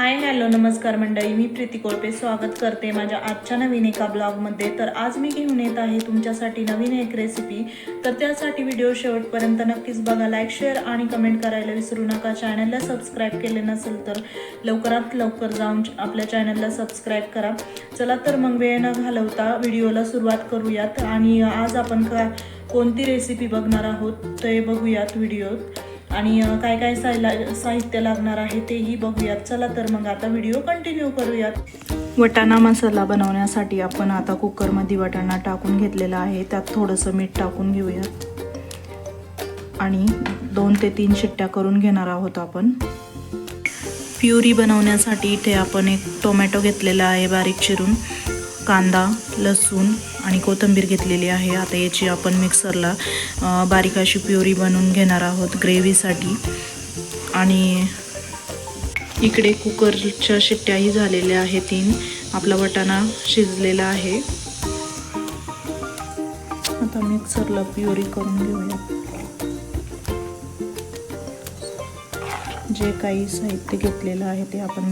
Hi hello नमस्कार मंडळी. मी प्रीती कोळपे स्वागत करते माझ्या आजच्या नवीन एका ब्लॉगमध्ये. तर आज मी घेऊन येत आहे तुमच्यासाठी नवीन एक रेसिपी तर त्यासाठी व्हिडिओ शेवटपर्यंत नक्कीच बघा लाईक शेअर आणि कमेंट करायला विसरू नका. चॅनलला सबस्क्राईब केले नसेल तर लवकरात लवकर जाऊन आपल्या चॅनलला सबस्क्राईब करा. चला तर मग वेळ न घालवता व्हिडिओला सुरुवात करूयात. आणि आज आपण का कोणती रेसिपी बघणार आहोत ते बघूयात व्हिडिओत आणि काय काय सायला साहित्य लागणार आहे तेही बघूयात. चला तर मग आता व्हिडिओ कंटिन्यू करूयात. वटाणा मसाला बनवण्यासाठी आपण आता कुकरमध्ये वटाणा टाकून घेतलेला आहे. त्यात थोडंसं मीठ टाकून घेऊयात. आणि दोन ते तीन शिट्ट्या करून घेणार आहोत आपण. प्युरी बनवण्यासाठी इथे आपण एक टोमॅटो घेतलेला आहे बारीक चिरून. कांदा लसूण आणि कोथिंबीर घेतलेली आहे. आता याची आपण मिक्सरला बारीक अशी प्युरी बनवून घेणार आहोत ग्रेव्हीसाठी. आणि इकडे कुकरच्या शिट्ट्याही झालेल्या आहेत तीन. आपला वटाणा शिजलेला आहे. आता मिक्सरला प्युरी करून घेऊया. जे काही साहित्य घेतलेलं आहे ते आपण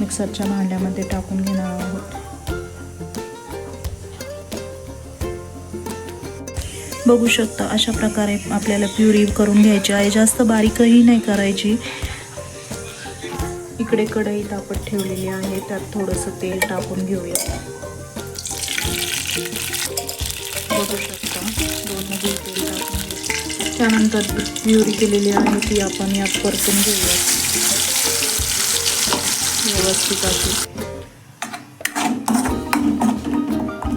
मिक्सरच्या भांड्यामध्ये टाकून घेणार आहोत. बघू शकता अशा प्रकारे आपल्याला प्युरी करून घ्यायची आहे. जास्त बारीकही नाही करायची. इकडे कढई तापत ठेवलेली आहे. त्यात थोडंसं तेल टाकून घेऊया. बघू शकता तेल टाकून त्यानंतर प्युरी केलेली आहे ती आपण यात परतून घेऊया. व्यवस्थित अशी.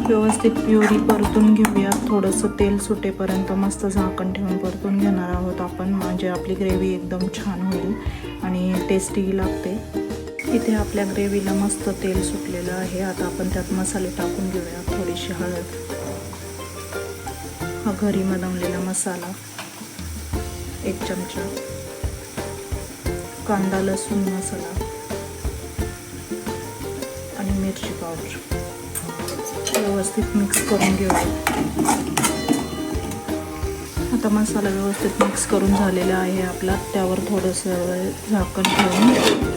व्यवस्थित प्युरी परतून घेऊया. थोडंसं तेल सुटेपर्यंत मस्त झाकण ठेवून परतून घेणार आहोत आपण. म्हणजे आपली ग्रेव्ही एकदम छान होईल आणि टेस्टीही लागते. इथे आपल्या ग्रेव्हीला मस्त तेल सुटलेलं आहे. आता आपण त्यात मसाले टाकून घेऊया. थोडीशी हळद. हा घरी बनवलेला मसाला. एक चमचा. कांदा लसूण मसाला. आणि मिरची पावडर. व्यवस्थित मिक्स करून घेऊया. आता मसाला व्यवस्थित मिक्स करून झालेला आहे आपला. त्यावर थोडंसं झाकण ठेवून घेऊ.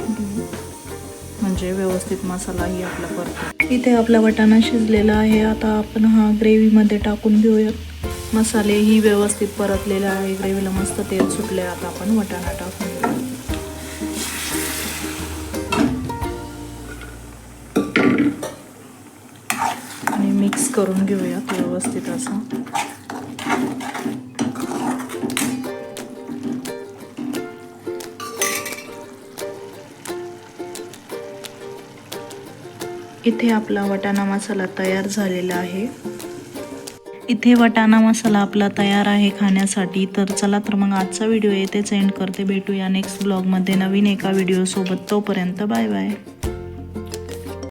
म्हणजे व्यवस्थित मसालाही आपला परतो इथे आपला वटाणा शिजलेला आहे. आता आपण हा ग्रेव्हीमध्ये टाकून घेऊयात मसालेही व्यवस्थित परतलेले आहे. ग्रेव्हीला मस्त तेल सुटले आता आपण वटाणा टाकून मिक्स करून घेऊयात व्यवस्थित असं. इथे आपला वटाणा मसाला तयार झालेला आहे. इथे वटाणा मसाला आपला तयार आहे खाण्यासाठी. तर चला तर मग आजचा व्हिडिओ येथेच एंड करते. भेटूया नेक्स्ट ब्लॉगमध्ये नवीन एका व्हिडिओसोबत तोपर्यंत बाय बाय.